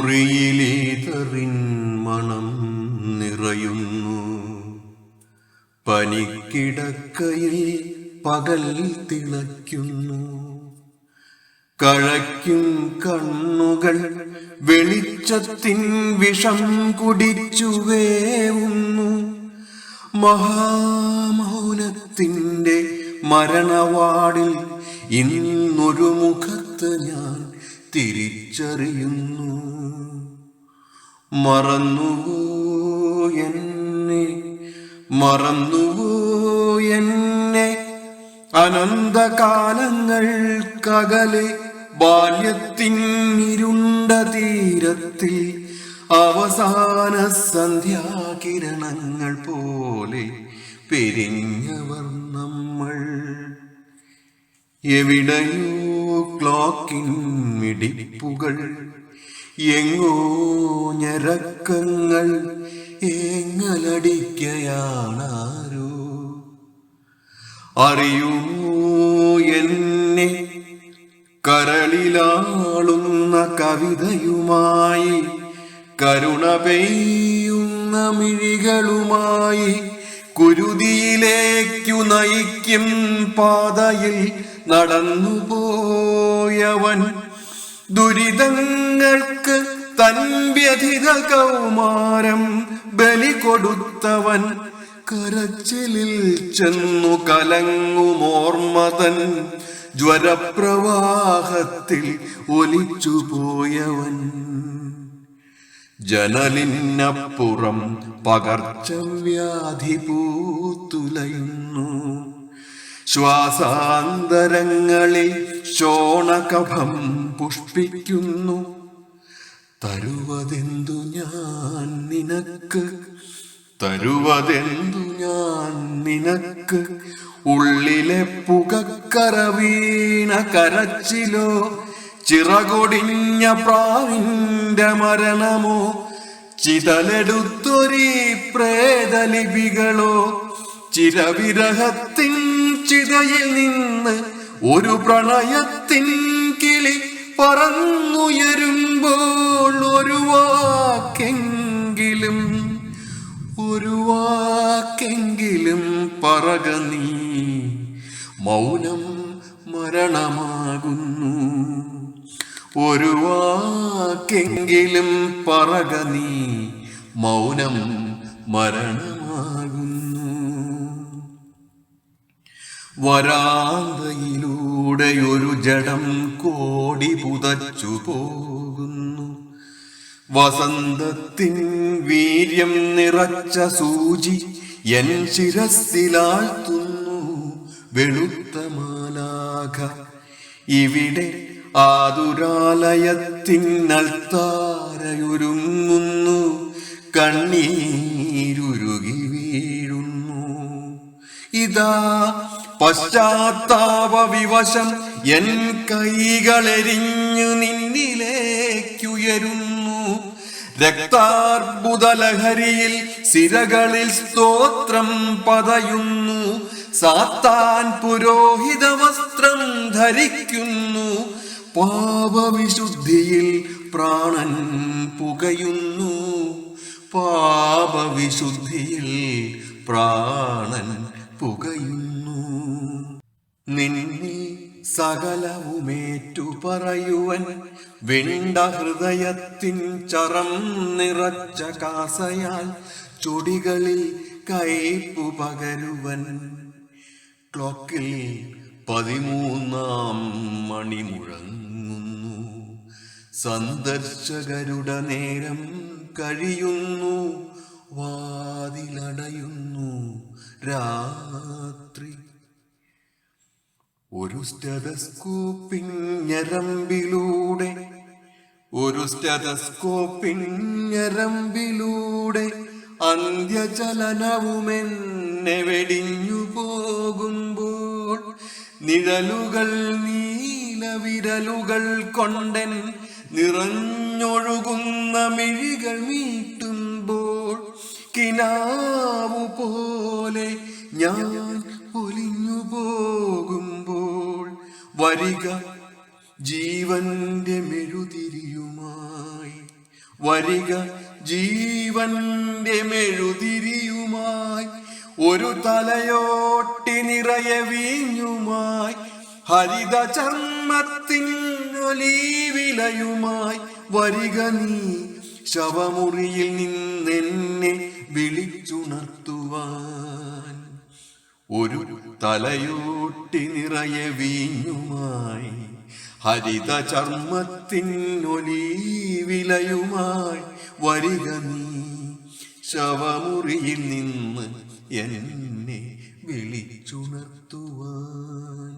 മുറിയിലേതറിൻ മണം നിറയുന്നു. പനിക്കിടക്കയിൽ പകൽ തിളയ്ക്കുന്നു. കഴയ്ക്കും കണ്ണുകൾ വെളിച്ചത്തിൻ വിഷം കുടിച്ചു വേവുന്നു മഹാമൗനത്തിന്റെ മരണവാടിൽ ഇന്നൊരു മുഖത്ത് ഞാൻ തിരിച്ചറിയുന്നു. മറന്നുവോ എന്നെ? മറന്നുവോ എന്നെ? അനന്തകാലങ്ങൾക്കകലെ ബാല്യത്തിൻ ഇരുണ്ട തീരത്തിൽ അവസാന സന്ധ്യാകിരണങ്ങൾ പോലെ പെരിഞ്ഞവർ നമ്മൾ. എവിടെയോ ക്ലോക്കിൻ മിടിപ്പുകൾ എങ്ങോ ഞരക്കങ്ങൾ ഏങ്ങലടിക്കയാണാരോ? അറിയൂ എന്നെ കരളിലാളുന്ന കവിതയുമായി കരുണ പെയ്യുന്ന മിഴികളുമായി കുരുതിയിലേക്കു നയിക്കും പാതയിൽ നടന്നുപോയവൻ ദുരിതങ്ങൾക്ക് തൻ വ്യഥിത കൗമാരം ബലി കൊടുത്തവൻ കരച്ചിലിൽ ചെന്നു കലങ്ങുമോർമതൻ ജ്വരപ്രവാഹത്തിൽ ഒലിച്ചുപോയവൻ ജനലിനപ്പുറം പകർച്ചവ്യാധി പൂത്തുലയുന്നു. ശ്വാസാന്തരങ്ങളിൽ ശോണകഭം പുഷ്പിക്കുന്നു. തരുവതെന്തു ഞാൻ നിനക്ക്? തരുവതെന്തു ഞാൻ നിനക്ക്? ഉള്ളിലെ പുകക്കര വീണ കരച്ചിലോ? ചിറകൊടിഞ്ഞ പ്രാവിന്റെ മരണമോ? ചിതലെടുത്തൊരീ പ്രേതലിപികളോ? ചിരവിരഹത്തിൻ ചിതയിൽ നിന്ന് ഒരു പ്രണയത്തിൻ കിളി പറന്നുയരുമ്പോൾ ഒരു വാക്കെങ്കിലും ഒരു വാക്കെങ്കിലും പറക നീ. മൗനം മരണമാകുന്നു. ഒരു വാക്കെങ്കിലും പറക നീ. മൗനം മരണമാകുന്നു. വരാന്തയിലൂടെ ഒരു ജഡം കോടി പുതച്ചു പോകുന്നു. വസന്തത്തിൻ വീര്യം നിറച്ച സൂചി എൻ ശിരസിലാഴ്ത്തുന്നു വെളുത്ത മാലാഖ ഇവിടെ ആതുരാലയത്തിനൽത്താരയൊരുങ്ങുന്നു കണ്ണീരുരുകി വീഴുന്നു. ഇതാ പശ്ചാത്താപ വിവശം എൻ കൈകളെരിഞ്ഞു നിന്നിലേക്കുയരുന്നു. രക്താർബുദലഹരിയിൽ സിരകളിൽ സ്തോത്രം പതയുന്നു. സാത്താൻ പുരോഹിത വസ്ത്രം ധരിക്കുന്നു. പാപവിശുദ്ധിയിൽ പ്രാണൻ പുകയുന്നു. പാപവിശുദ്ധിയിൽ പ്രാണൻ പുകയുന്നു. നിന്നിൽ സകലവുമേറ്റു പറയുവൻ വെണ്ട ഹൃദയത്തിൻ ചറം നിറച്ച കാസയാൽ ചൊടികളിൽ കയ്പു പകരുവൻ. ക്ലോക്കിൽ പതിമൂന്നാം മണി മുഴങ്ങുന്നു. സന്ദർശകരുടെ നേരം കഴിയുന്നു. വാതിലടയുന്നു. രാത്രി ഒരു സ്റ്റെതസ്കോപ്പിൻ ഞരമ്പിലൂടെ ഒരു സ്റ്റെതസ്കോപ്പിൻ ഞരമ്പിലൂടെ അന്ത്യചലനവുമെന്നെ വെടിഞ്ഞു പോകുമ്പോൾ നിഴലുകൾ നീലവിരലുകൾ കൊണ്ടൻ നിറഞ്ഞൊഴുകുന്ന മിഴികൾ മീട്ടുമ്പോൾ കിനാവു പോലെ ഞാൻ പൊലിഞ്ഞു പോകുമ്പോൾ വരിക ജീവന്റെ മെഴുതിരിയുമായി. വരിക ജീവന്റെ മെഴുതിരിയുമായി. ഒരു തലയോട്ടി നിറയെ വീഞ്ഞുമായി. ഹരിത ചർമ്മത്തിനൊലീവിലയുമായി വരിക നീ ശവമുറിയിൽ നിന്നെന്നെ വിളിച്ചുണർത്തുവാൻ. ഒരു തലയോട്ടി നിറയെ വീഞ്ഞുമായി ഹരിത ചർമ്മത്തിനൊലീവിലയുമായി വരിക നീ. ശവമുറിയിൽ നിന്ന് എന്നെ വിളിച്ചുണർത്തുവാൻ